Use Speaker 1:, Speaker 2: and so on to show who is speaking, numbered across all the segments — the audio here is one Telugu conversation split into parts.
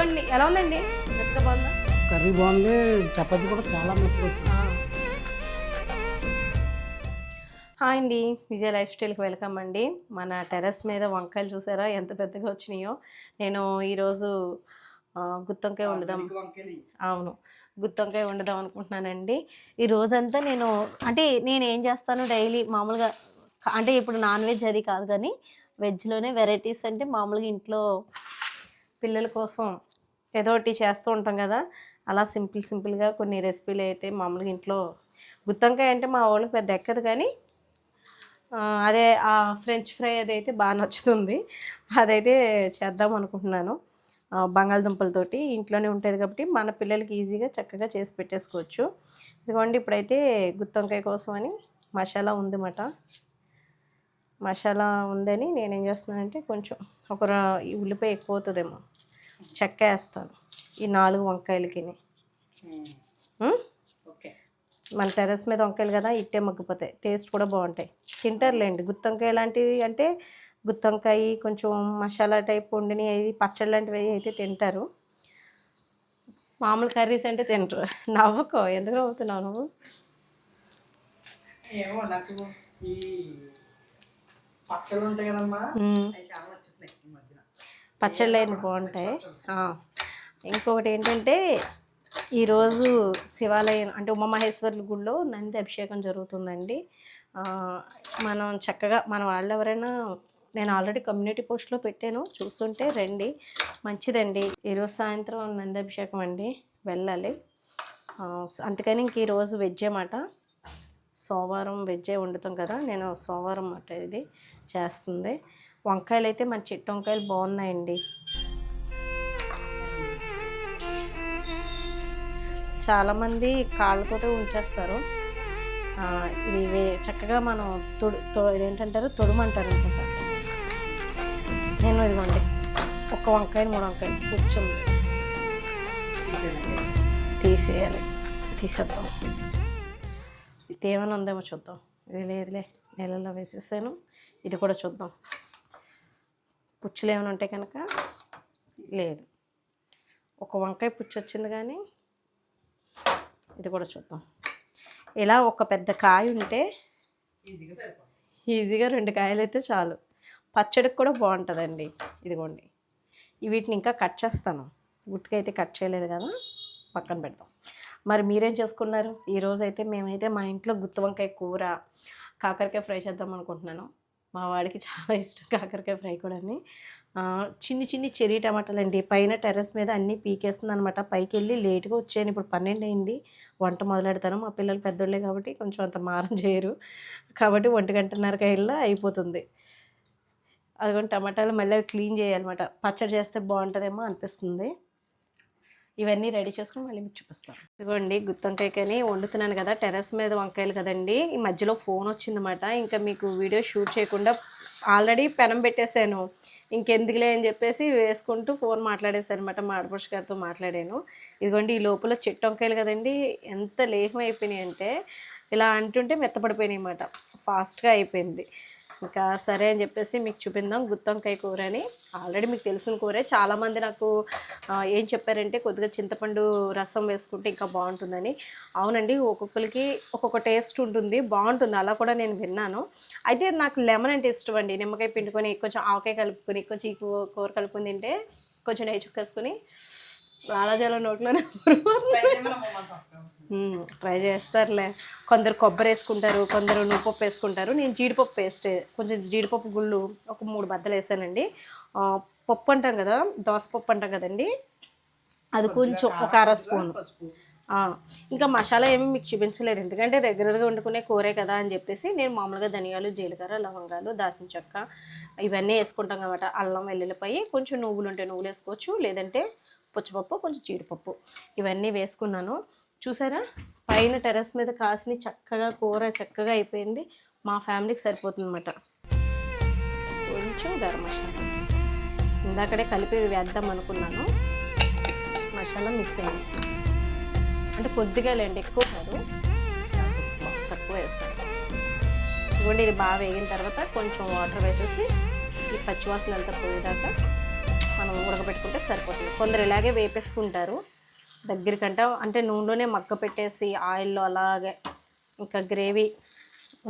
Speaker 1: ఎలా ఉందండి? మెత్తగా బాగుందా?
Speaker 2: కర్రీ బాగుంది చపాతీ కూడా చాలా మెత్తగా వచ్చింది.
Speaker 1: హాయ్ అండి విజయ లైఫ్ స్టైల్కి వెల్కమ్ అండి. మన టెర్రస్ మీద వంకాయలు చూసారా? ఎంత పెద్దగా వచ్చినాయో. నేను ఈరోజు గుత్తొంకాయ వండుదాం. అవును గుత్తొంకాయ వండుదాం అనుకుంటున్నానండి. ఈ రోజంతా నేను అంటే నేను ఏం చేస్తాను డైలీ మామూలుగా అంటే ఇప్పుడు నాన్ వెజ్ అది కాదు కానీ వెజ్లోనే వెరైటీస్ అంటే మామూలుగా ఇంట్లో పిల్లల కోసం ఏదో ఒకటి చేస్తూ ఉంటాం కదా. అలా సింపుల్ సింపుల్గా కొన్ని రెసిపీలు అయితే మామూలుగా ఇంట్లో గుత్తంకాయ అంటే మా వాళ్ళకి పెద్ద ఎక్కదు కానీ అదే ఆ ఫ్రెంచ్ ఫ్రై అదైతే బాగా నచ్చుతుంది. అదైతే చేద్దాం అనుకుంటున్నాను. బంగాళదుంపలతోటి ఇంట్లోనే ఉంటుంది కాబట్టి మన పిల్లలకి ఈజీగా చక్కగా చేసి పెట్టేసుకోవచ్చు. ఇదిగోండి ఇప్పుడైతే గుత్తొంకాయ కోసం అని మసాలా ఉందన్నమాట. మసాలా ఉందని నేను ఏం చేస్తున్నానంటే కొంచెం ఒక ఉల్లిపాయ ఎక్కువ అవుతుందేమో చెక్క వేస్తాను ఈ నాలుగు వంకాయలకి మన టెర్రస్ మీద వంకాయలు కదా ఇట్టే మగ్గిపోతాయి. టేస్ట్ కూడా బాగుంటాయి. తింటారులేండి. గుత్తొంకాయ లాంటివి అంటే గుత్తొంకాయ కొంచెం మసాలా టైప్ వండిని అది పచ్చడి లాంటివి అయితే తింటారు. మామూలు కర్రీస్ అంటే తింటారు నవ్వుకో. ఎందుకు నవ్వుతున్నావు నువ్వు?
Speaker 2: ఏమో నాకు ఈ పచ్చళ్ళు ఉంటాయి కదమ్మా
Speaker 1: మ్మ్.
Speaker 2: అవి చాలా నచ్చుతున్నాయి. ఈ
Speaker 1: పచ్చళ్ళు బాగుంటాయి. ఇంకొకటి ఏంటంటే ఈరోజు శివాలయం అంటే ఉమామహేశ్వర్ల గుడిలో నంది అభిషేకం జరుగుతుందండి. మనం చక్కగా మన వాళ్ళు ఎవరైనా నేను ఆల్రెడీ కమ్యూనిటీ పోస్ట్లో పెట్టాను. చూస్తుంటే రండి. మంచిదండి. ఈరోజు సాయంత్రం నంది అభిషేకం అండి. వెళ్ళాలి. అందుకని ఇంక ఈరోజు వెజ్ మాట. సోమవారం వెజ్జే వండుతాం కదా. నేను సోమవారం మాట ఇది చేస్తుంది. వంకాయలు అయితే మన చెట్టు వంకాయలు బాగున్నాయండి. చాలామంది కాళ్ళతోటే ఉంచేస్తారు. ఆ, ఇది చక్కగా మనం తొడు తొ ఇదేంటంటారు? తొడుమంటారు అనుకుంటా నేను ఇదిగోండి. ఒక వంకాయలు మూడు వంకాయలు కూర్చుంది.
Speaker 2: తీసేయాలి.
Speaker 1: తీసేయాలి తీసేద్దాం. ఇది ఏమైనా ఉందేమో చూద్దాం. ఇది లేదులే నీళ్ళలో వేసేసాను. ఇది కూడా చూద్దాం. పుచ్చులు ఏమైనా ఉంటే కనుక లేదు. ఒక వంకాయ పుచ్చు వచ్చింది కానీ ఇది కూడా చూద్దాం. ఇలా ఒక పెద్ద కాయ ఉంటే
Speaker 2: ఈజీగా
Speaker 1: రెండు కాయలు అయితే చాలు. పచ్చడికి కూడా బాగుంటుందండి ఇదిగోండి. వీటిని ఇంకా కట్ చేస్తాను. గుర్తుగా అయితే కట్ చేయలేదు కదా పక్కన పెడతాం. మరి మీరేం చేసుకున్నారు? ఈరోజు అయితే మేమైతే మా ఇంట్లో గుత్తి వంకాయ కూర కాకరకాయ ఫ్రై చేద్దాం అనుకుంటున్నాను. మా వాడికి చాలా ఇష్టం కాకరకాయ ఫ్రై కూడా చిన్ని చిన్ని చెరీ టమాటాలు అండి పైన టెర్రస్ మీద అన్నీ పీకేస్తుంది అనమాట పైకి వెళ్ళి లేట్గా వచ్చాను. ఇప్పుడు పన్నెండు అయింది వంట మొదలెడతాను. మా పిల్లలు పెద్దోళ్ళే కాబట్టి కొంచెం అంత మారం చేయరు. కాబట్టి ఒంటి గంటన్నరకి వెళ్ళా అయిపోతుంది. అదిగోండి టమాటాలు మళ్ళీ క్లీన్ చేయాలన్నమాట. పచ్చడి చేస్తే బాగుంటుందేమో అనిపిస్తుంది. ఇవన్నీ రెడీ చేసుకుని మళ్ళీ మీకు చూపిస్తాను ఇదిగోండి గుత్తొంకాయకని వండుతున్నాను కదా టెర్రస్ మీద వంకాయలు కదండి. ఈ మధ్యలో ఫోన్ వచ్చిందన్నమాట. ఇంకా మీకు వీడియో షూట్ చేయకుండా ఆల్రెడీ పెనం పెట్టేశాను. ఇంకెందుకులే అని చెప్పేసి వేసుకుంటూ ఫోన్ మాట్లాడేశాను అనమాట మాడపురుష గారితో మాట్లాడాను. ఇదిగోండి ఈ లోపల చెట్టు వంకాయలు కదండి ఎంత లేహం అయిపోయినాయి అంటే ఇలా అంటుంటే మెత్తపడిపోయినాయి అన్నమాట. ఫాస్ట్గా అయిపోయింది. ఇంకా సరే అని చెప్పేసి మీకు చూపిందాం గుత్తంకాయ కూర అని ఆల్రెడీ మీకు తెలిసిన కూరే. చాలామంది నాకు ఏం చెప్పారంటే కొద్దిగా చింతపండు రసం వేసుకుంటే ఇంకా బాగుంటుందని. అవునండి ఒక్కొక్కరికి ఒక్కొక్క టేస్ట్ ఉంటుంది బాగుంటుంది. అలా కూడా నేను విన్నాను. అయితే నాకు లెమన్ అంటే ఇష్టం అండి. నిమ్మకాయ పిండుకొని కొంచెం ఆవకాయ కలుపుకొని కొంచెం ఈ కూ- కూర కలుపుకొని తింటే కొంచెం నెయ్యి చుక్కేసుకొని లాలాజలం నోట్లోనే
Speaker 2: ట్రై
Speaker 1: చేస్తారులే. కొందరు కొబ్బరి వేసుకుంటారు కొందరు నువ్వుపప్పు వేసుకుంటారు. నేను జీడిపప్పు వేస్ట్ కొంచెం జీడిపప్పు గుళ్ళు ఒక మూడు బద్దలు వేసానండి. పప్పు అంటాం కదా దోసపప్పు అంటాం కదండి. అది కొంచెం ఒక అర స్పూన్. ఇంకా మసాలా ఏమీ మీకు చూపించలేదు. ఎందుకంటే రెగ్యులర్గా వండుకునే కూరే కదా అని చెప్పేసి నేను మామూలుగా ధనియాలు జీలకర్ర లవంగాలు దాసిన చెక్క ఇవన్నీ వేసుకుంటాం కాబట్టి అల్లం వెల్లుల్లిపాయి కొంచెం నువ్వులు ఉంటే నువ్వులు వేసుకోవచ్చు లేదంటే పుచ్చపప్పు కొంచెం జీడిపప్పు. ఇవన్నీ వేసుకున్నాను. చూసారా? పైన టెర్రస్ మీద కాసిన చక్కగా కూర చక్కగా అయిపోయింది. మా ఫ్యామిలీకి సరిపోతుందన్నమాట. కొంచెం గరం మసాలా. ఇందాకడే కలిపి వేద్దాం అనుకున్నాను. మసాలా మిస్ అయింది. అంటే కొద్దిగా లేండి ఎక్కువ కాదు. తక్కువ వేస్తాను. ఇదిగోండి ఇది బాగా వేగిన తర్వాత కొంచెం వాటర్ వేసేసి ఈ పచ్చివాసన అంతా పోయేదాకా మనం ఉడకబెట్టుకుంటే సరిపోతుంది. కొందరు ఇలాగే వేపేసుకుంటారు. దగ్గరికంట అంటే నూనెలోనే మగ్గ పెట్టేసి ఆయిల్లో అలాగే ఇంకా గ్రేవీ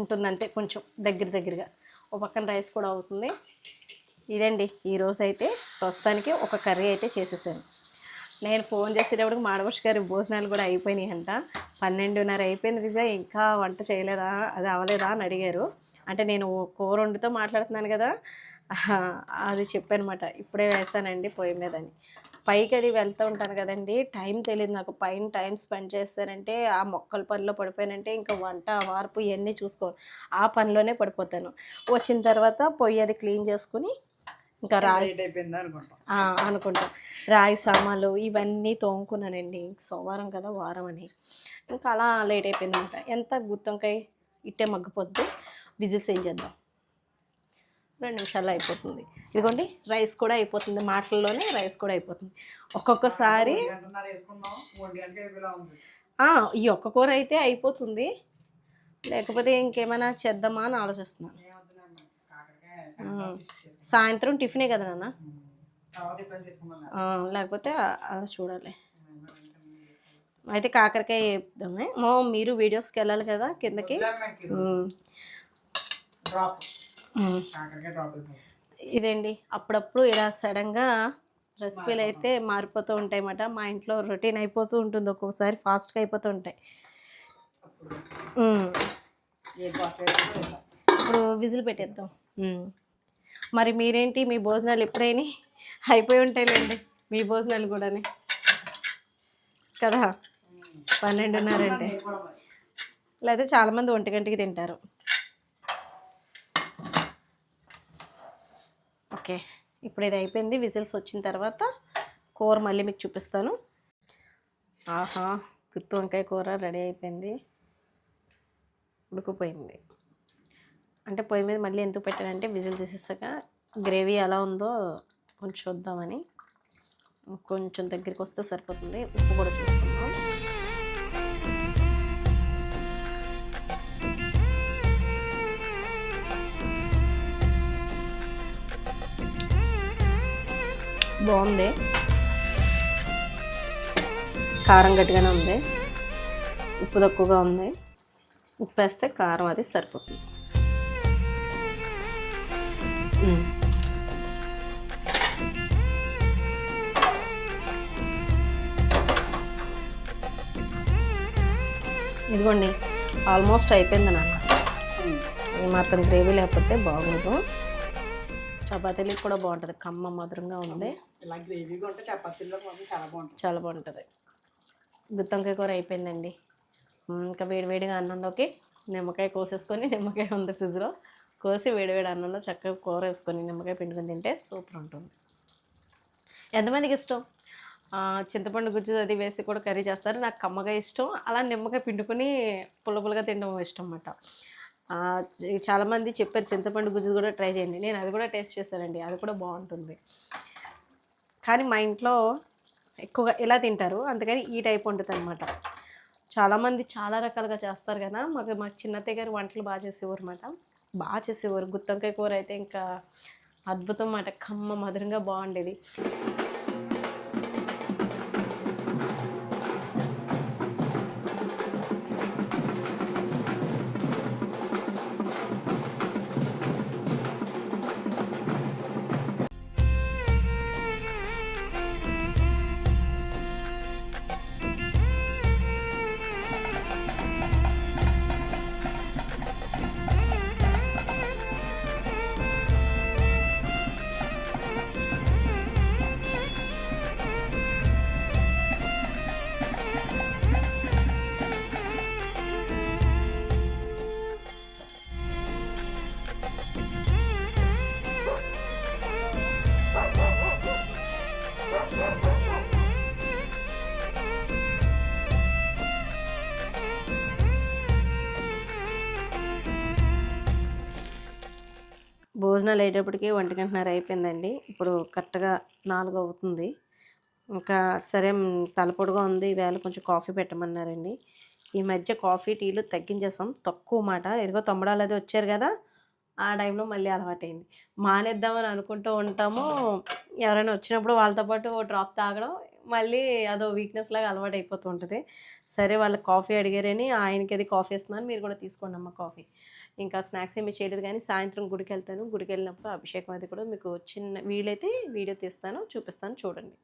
Speaker 1: ఉంటుందంతే కొంచెం దగ్గర దగ్గరగా. ఒక పక్కన రైస్ కూడా అవుతుంది. ఇదండి ఈరోజు అయితే ప్రస్తుతానికి ఒక కర్రీ అయితే చేసేసాను. నేను ఫోన్ చేసేటప్పుడు మాడవర్షి గారి భోజనాలు కూడా అయిపోయినాయి అంట పన్నెండున్నర అయిపోయింది రిజా ఇంకా వంట చేయలేదా అది అవ్వలేదా అని అడిగారు. అంటే నేను కూర వండుతో మాట్లాడుతున్నాను కదా అది చెప్పానమాట. ఇప్పుడే వేసానండి పొయ్యి మీద అని పైకి అది వెళ్తూ ఉంటాను కదండి. టైం తెలియదు నాకు. పైన టైం స్పెండ్ చేస్తానంటే ఆ మొక్కల పనిలో పడిపోయానంటే ఇంకా వంట వార్పు ఇవన్నీ చూసుకో ఆ పనిలోనే పడిపోతాను. వచ్చిన తర్వాత పొయ్యి అది క్లీన్ చేసుకుని ఇంకా రాయి
Speaker 2: అనుకుంటాం.
Speaker 1: రాయి సామాన్లు ఇవన్నీ తోముకున్నానండి. ఇంక సోమవారం కదా వారం అని. ఇంకా అలా లేట్ అయిపోయింది అనమాట ఎంత గుత్తొంకాయ ఇట్టే మగ్గిపోద్ది. విజిల్స్ ఏం చేద్దాం? రెండు నిమిషాల్లో అయిపోతుంది. ఇదిగోండి రైస్ కూడా అయిపోతుంది. మాటల్లోనే రైస్ కూడా అయిపోతుంది. ఒక్కొక్కసారి ఈ ఒక్క కూర అయితే అయిపోతుంది. లేకపోతే ఇంకేమైనా చేద్దామా అని ఆలోచిస్తున్నాను
Speaker 2: సాయంత్రం
Speaker 1: టిఫినే కదా నాన్న? లేకపోతే అలా చూడాలి. అయితే కాకరకాయ వేద్దామే. మో మీరు వీడియోస్కి వెళ్ళాలి కదా కిందకి? ఇదండి? అప్పుడప్పుడు ఇలా సడన్గా రెసిపీలు అయితే మారిపోతూ ఉంటాయి అన్నమాట మా ఇంట్లో రొటీన్ అయిపోతూ ఉంటుంది. ఒక్కొక్కసారి ఫాస్ట్గా అయిపోతూ ఉంటాయి. ఇప్పుడు విజిల్ పెట్టేద్దాం. మరి మీరేంటి? మీ భోజనాలు ఎప్పుడైనా అయిపోయి ఉంటాయిలేండి? మీ భోజనాలు కూడాని. కదా? పన్నెండున్నర అంటే. లేదా చాలామంది ఒంటి గంటకి తింటారు. ఓకే. ఇప్పుడు ఇది అయిపోయింది. విజిల్స్ వచ్చిన తర్వాత కూర మళ్ళీ మీకు చూపిస్తాను. ఆహా గుత్తి వంకాయ కూర రెడీ అయిపోయింది. ఉడికిపోయింది. అంటే పొయ్యి మీద మళ్ళీ ఎందుకు పెట్టానంటే విజిల్ తీసేసాక గ్రేవీ ఎలా ఉందో కొంచెం చూద్దామని. కొంచెం దగ్గరికి వస్తే సరిపోతుంది. ఉప్పు కూడా చూద్దాం. బాగుంది. కారం గట్టిగానే ఉంది. ఉప్పు తక్కువగా ఉంది. ఉప్పు వేస్తే కారం అది సరిపోతుంది. ఇదిగోండి ఆల్మోస్ట్ అయిపోయింది నాకు
Speaker 2: ఏమాత్రం
Speaker 1: ఈ మాత్రం గ్రేవీ లేకపోతే బాగుండదు చపాతీలకు కూడా బాగుంటుంది. కమ్మ మధురంగా ఉంది.
Speaker 2: ఇలా గ్రేవీగా ఉంటే చపాతీలో మాత్రం చాలా బాగుంటుంది.
Speaker 1: చాలా బాగుంటుంది. గుత్తంకాయ కూర అయిపోయిందండి. ఇంకా వేడివేడిగా అన్నంలోకి నిమ్మకాయ కోసేసుకొని నిమ్మకాయ ఉంది ఫ్రిడ్జ్లో. కోసి వేడివేడి అన్నంలో చక్కగా కూర వేసుకొని నిమ్మకాయ పిండుకొని తింటే సూపర్ ఉంటుంది. ఎంతమందికి ఇష్టం? చింతపండు గుజ్జు అది వేసి కూడా కర్రీ చేస్తారు. నాకు కమ్మగా ఇష్టం. అలా నిమ్మకాయ పిండుకొని పుల్ల పుల్లగా తినడం ఇష్టం అన్నమాట చాలామంది చెప్పారు చింతపండు గుజ్జు కూడా ట్రై చేయండి. నేను అది కూడా టేస్ట్ చేశానండి అది కూడా బాగుంటుంది. కానీ మా ఇంట్లో ఎక్కువగా ఇలా తింటారు? అందుకని ఈ టైప్ ఉంటుంది అనమాట చాలామంది చాలా రకాలుగా చేస్తారు కదా. మాకు మా చిన్నత్తయ్య గారు వంటలు బాగా చేసేవారు అనమాట బాగా చేసేవారు. గుత్తొంకాయ కూర అయితే ఇంకా అద్భుతం అనమాట కమ్మ మధురంగా బాగుండేది. భోజనాలు అయ్యేటప్పటికి వంట గంటన్నర అయిపోయిందండి. ఇప్పుడు కరెక్ట్గా నాలుగు అవుతుంది. ఇంకా సరే మ్, తలపొడిగా ఉంది. ఈవేళ కొంచెం కాఫీ పెట్టమన్నారండి. ఈ మధ్య కాఫీ టీలు తగ్గించేసాం. తక్కువ మాట. ఇదిగో తమ్ముడాలు అది వచ్చారు కదా ఆ టైంలో మళ్ళీ అలవాటైంది. మానేద్దామని అనుకుంటూ ఉంటాము. ఎవరైనా వచ్చినప్పుడు వాళ్ళతో పాటు ఓ డ్రాప్ తాగడం మళ్ళీ అదో వీక్నెస్ లాగా అలవాటు అయిపోతూ ఉంటుంది. సరే వాళ్ళకి కాఫీ అడిగారని ఆయనకి అది కాఫీ ఇస్తున్నాను మీరు కూడా తీసుకోండి అమ్మ కాఫీ. ఇంకా స్నాక్స్ ఏమి చేయలేదు కానీ సాయంత్రం గుడికి వెళ్తాను గుడికి వెళ్ళినప్పుడు అభిషేకం అది కూడా మీకు చిన్న వీలైతే వీడియో తీస్తాను చూపిస్తాను చూడండి.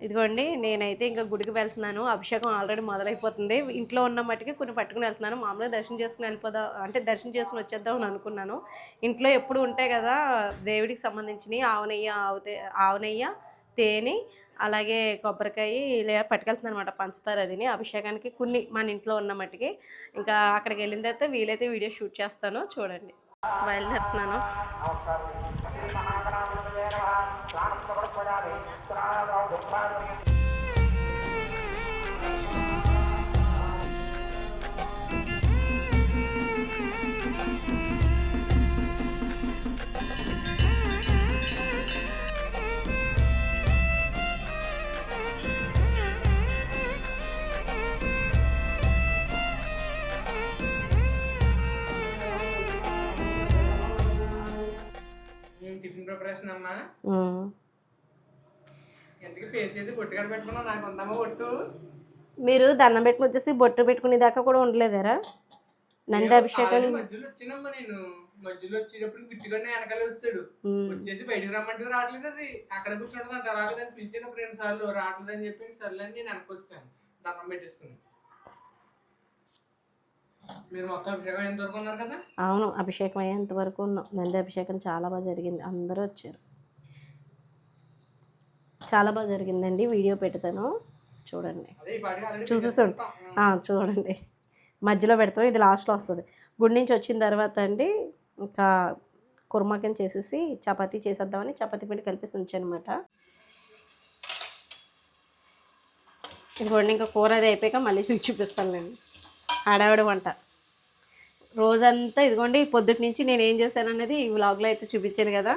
Speaker 1: ఇదిగోండి నేనైతే ఇంకా గుడికి వెళ్తున్నాను. అభిషేకం ఆల్రెడీ మొదలైపోతుంది. ఇంట్లో ఉన్న మట్టుకి కొన్ని పట్టుకుని వెళ్తున్నాను. మామూలుగా దర్శనం చేసుకుని వెళ్ళిపోదాం అంటే దర్శనం చేసుకుని వచ్చేద్దాం అని అనుకున్నాను. ఇంట్లో ఎప్పుడు ఉంటాయి కదా దేవుడికి సంబంధించినవి ఆవునయ్య ఆవుతే ఆవునయ్య తేనె అలాగే కొబ్బరికాయ ఇలా పట్టుకెళ్తున్నాను అనమాట పంచదార అదిని అభిషేకానికి కొన్ని మన ఇంట్లో ఉన్న మట్టికి. ఇంకా అక్కడికి వెళ్ళిన తర్వాత వీలైతే వీడియో షూట్ చేస్తాను. చూడండి. బయలుదేరుతున్నాను.
Speaker 3: ఏం ప్రిపరేషన్ అమ్మా. ఎంతకి ఫేస్ చేసి బొట్టు కడ పెట్టుకున్నావు నాకు ఉందమ్మా బొట్టు.
Speaker 1: మీరు దండం పెట్టుకుని వచ్చేసి బొట్టు పెట్టుకునే దాకా కూడా ఉండలేదారా? నంది అభిషేకం
Speaker 3: మధ్యలో వచ్చినమ్మా నేను. మధ్యలో వచ్చేటప్పుడు గిట్టుగానే వెనకాల వస్తాడు. వచ్చేసి బయటికి రమ్మంటే రావట్లేదు అది. అక్కడ కూర్చోండి అంట. అలాగే దాన్ని పిలిచిన రెండు సార్లు రావట్లేదు అని చెప్పి సర్లే అని నేను వెనక్కి వచ్చాను. దండం పెట్టేసుకుని మీరు మొత్తం అభిషేకం ఎంత వరకు ఉన్నారు కదా
Speaker 1: అవును అభిషేకం అయ్యేంత వరకు ఉన్నాం. నంది అభిషేకం చాలా బాగా జరిగింది. అందరూ వచ్చారు. చాలా బాగా జరిగిందండి. వీడియో పెడతాను. చూడండి. చూసేసండి చూడండి. మధ్యలో పెడతాం. ఇది లాస్ట్లో వస్తుంది. గుడి నుంచి వచ్చిన తర్వాత అండి ఇంకా కుర్మా కింద చేసేసి చపాతీ చేసేద్దామని చపాతీ పిండి కలిపేసి ఉంచానమాట. ఇదిగోండి ఇంకా కూర అది అయిపోయాక మళ్ళీ మీకు చూపిస్తాను నేను ఆడావిడ వంట రోజంతా ఇదిగోండి పొద్దుటి నుంచి నేను ఏం చేశాను అనేది ఈ వ్లాగ్లో అయితే చూపించాను కదా.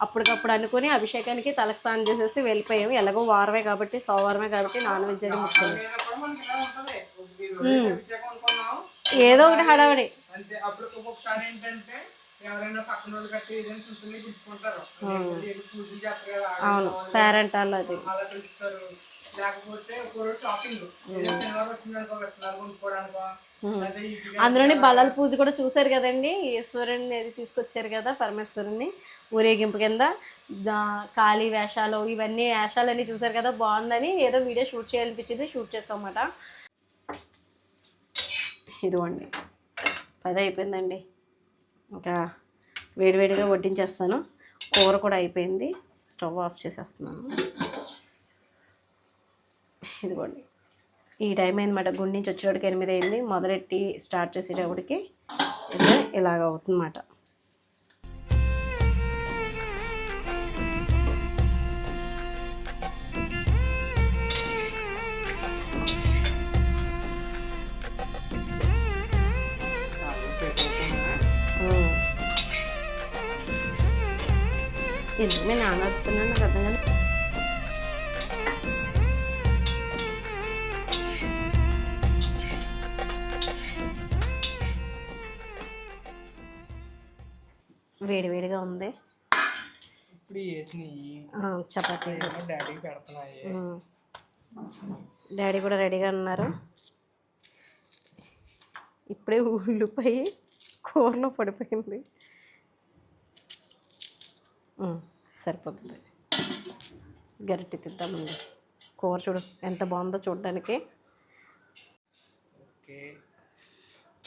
Speaker 1: అప్పటికప్పుడు అనుకుని అభిషేకానికి తలకు స్నానం చేసేసి వెళ్ళిపోయాము. ఎలాగో వారమే కాబట్టి సోమవారమే కాబట్టి నాన్ వెజ్ అది ముఖ్యం
Speaker 3: నేను కూడా మనకి ఇలా ఉంటది ఈ రోజు అభిషేకం అనుకున్నాం
Speaker 1: ఏదో ఒకటి హడావిడి అవును పేరెంట్ వాళ్ళు అది
Speaker 3: ఈజీగా
Speaker 1: అందులోని బలాల పూజ కూడా చూశారు కదండి. ఈశ్వరుని అది తీసుకొచ్చారు కదా పరమేశ్వరుని ఊరేగింపు కింద. కాళీ వేషాలు ఇవన్నీ వేషాలన్నీ చూశారు కదా బాగుందని ఏదో వీడియో షూట్ చేయాలనిపించింది షూట్ చేస్తాం అన్నమాట ఇదిగోండి. పది అయిపోయిందండి. ఇంకా వేడివేడిగా వడ్డించేస్తాను. కూర కూడా అయిపోయింది. స్టవ్ ఆఫ్ చేసేస్తున్నాను. ఇదిగోండి. ఈ టైం అయిందన్నమాట. గుండి నుంచి వచ్చేటప్పటికి ఎనిమిది అయింది. మొదలెట్టి స్టార్ట్ చేసేటప్పటికి ఇది ఇలాగ అవుతుందన్నమాట. ఉమ్. ఎందుకు నేను నానడుతున్నాను నాకు అర్థం కాదు వేడివేడిగా ఉంది.
Speaker 3: ఇప్పుడు డాడీకి పెడుతున్నాయి.
Speaker 1: ఉమ్. డాడీ కూడా రెడీగా ఉన్నారు. ఇప్పుడే ఉల్లిపాయ కూరలో పడిపోయింది. సరిపోతుంది. గరిటె తిద్దామండి కూర చూడు ఎంత బాగుందో చూడడానికి
Speaker 3: ఓకే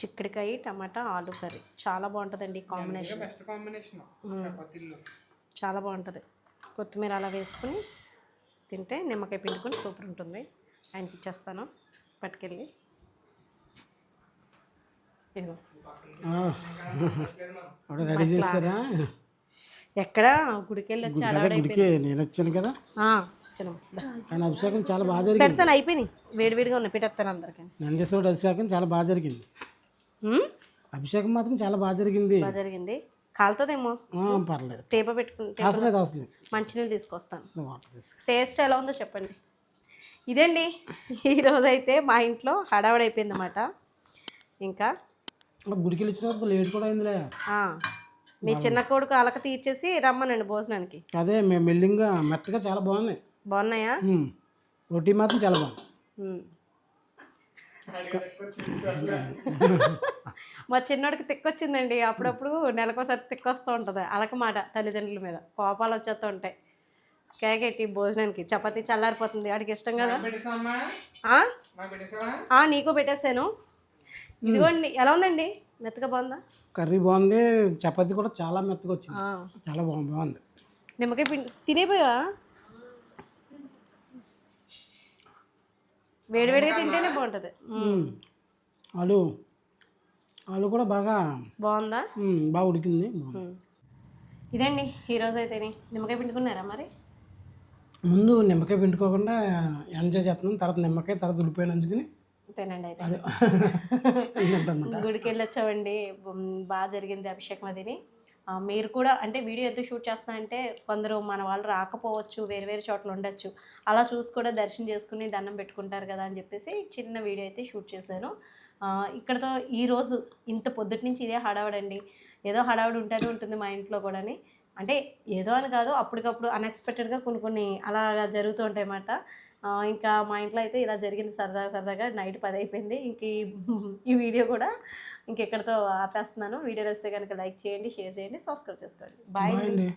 Speaker 1: చిక్కుడుకాయ టమాటా ఆలు కర్రీ. చాలా బాగుంటుందండి కాంబినేషన్.
Speaker 3: Best combination చపాతీల్లో.
Speaker 1: చాలా బాగుంటుంది. కొత్తిమీర అలా వేసుకుని తింటే నిమ్మకాయ పిండుకొని సూపర్ ఉంటుంది. ఆయనకి ఇచ్చేస్తాను పట్టుకెళ్ళి
Speaker 4: రెడీ చేస్తారా
Speaker 1: ఎక్కడ? గుడికి వెళ్ళి వచ్చి
Speaker 4: గుడికి. నేను వచ్చాను కదా. కానీ అభిషేకం చాలా బాగా జరిగింది.
Speaker 1: పెడతాను అయిపోయినాయి. వేడివేడిగా ఉన్నాయి. పెట్టేస్తాను అందరికీ.
Speaker 4: నందేశ్వరుడు అభిషేకం చాలా బాగా జరిగింది. అభిషేకం మాత్రం చాలా బాగా జరిగింది.
Speaker 1: బాగా జరిగింది. కాలుతుందేమో?
Speaker 4: పర్లేదు.
Speaker 1: టేప పెట్టుకుంటే
Speaker 4: అవసరం అవసరం
Speaker 1: మంచినీళ్ళు తీసుకొస్తాను. టేస్ట్ ఎలా ఉందో చెప్పండి. ఇదండి. ఈరోజు అయితే మా ఇంట్లో హడావడి అయిపోయింది అన్నమాట ఇంకా
Speaker 4: గుడికి వచ్చినప్పుడు లేట్ కూడా అయిందిలే.
Speaker 1: మీ చిన్న కొడుకు అలక తీర్చేసి రమ్మనండి భోజనానికి.
Speaker 4: అదే మేము మెల్లింగా మెత్తగా చాలా బాగున్నాయి.
Speaker 1: బాగున్నాయా.
Speaker 4: రొట్టి మాత్రం చాలా బాగుంది
Speaker 1: ఉమ్.
Speaker 3: అడిగేది ఎక్కువ చిన్న
Speaker 1: మా చిన్నోడికి తిక్కొచ్చిందండి. అప్పుడప్పుడు నెలకోసారి తిక్కొస్తూ ఉంటుంది. అలక మాట తల్లిదండ్రుల మీద. కోపాలు వచ్చేస్తూ ఉంటాయి. కేకెట్టి భోజనానికి? చపాతీ చల్లారిపోతుంది. వాడికి ఇష్టం కదా? నీకు పెట్టేశాను. ఇదిగోండి ఎలా ఉందండి? మెత్తగా బాగుందా?
Speaker 4: కర్రీ బాగుంది. చపాతీ కూడా చాలా మెత్తగా వచ్చింది.
Speaker 1: ఆ.
Speaker 4: చాలా బాగుంది బాగుంది.
Speaker 1: నిమ్మకాయ పిండి తినేపోయా వేడివేడిగా తింటేనే బాగుంటుంది.
Speaker 4: ఆలు. ఆలు కూడా బాగా
Speaker 1: బాగుందా?
Speaker 4: బాగా ఉడికింది.
Speaker 1: ఇదండి ఈరోజు అయితే నిమ్మకాయ పిండుకున్నారా మరి?
Speaker 4: ముందు నిమ్మకాయ పిండుకోకుండా ఎంజాయ్ చేస్తున్నాం. తర్వాత నిమ్మకాయ తర్వాత ఉల్లిపాయలు నంచుకుని
Speaker 1: తినండి అయితే. గుడికి వెళ్ళొచ్చామండి బాగా జరిగింది అభిషేకం అదిని మీరు కూడా అంటే వీడియో ఎందుకు షూట్ చేస్తానంటే కొందరు మన వాళ్ళు రాకపోవచ్చు వేరు వేరు చోట్ల ఉండొచ్చు. అలా చూసి కూడా దర్శనం చేసుకుని దండం పెట్టుకుంటారు కదా అని చెప్పేసి చిన్న వీడియో అయితే షూట్ చేశాను. ఇక్కడతో ఈరోజు ఇంత పొద్దుటి నుంచి ఇదే హడావడండి. ఏదో హడావుడి ఉంటూనే ఉంటుంది మా ఇంట్లో కూడాని. అంటే ఏదో అని కాదు అప్పటికప్పుడు అన్ఎక్స్పెక్టెడ్గా కొన్ని కొన్ని అలా జరుగుతూ ఉంటాయి అన్నమాట ఇంకా మా ఇంట్లో అయితే ఇలా జరిగింది సరదాగా సరదాగా నైట్ పది అయిపోయింది. ఇంక ఈ- వీడియో కూడా ఇంకెక్కడితో ఆపేస్తున్నాను. వీడియో వస్తే కనుక లైక్ చేయండి షేర్ చేయండి సబ్స్క్రైబ్ చేసుకోండి. బాయ్
Speaker 4: బాయ్ అండి.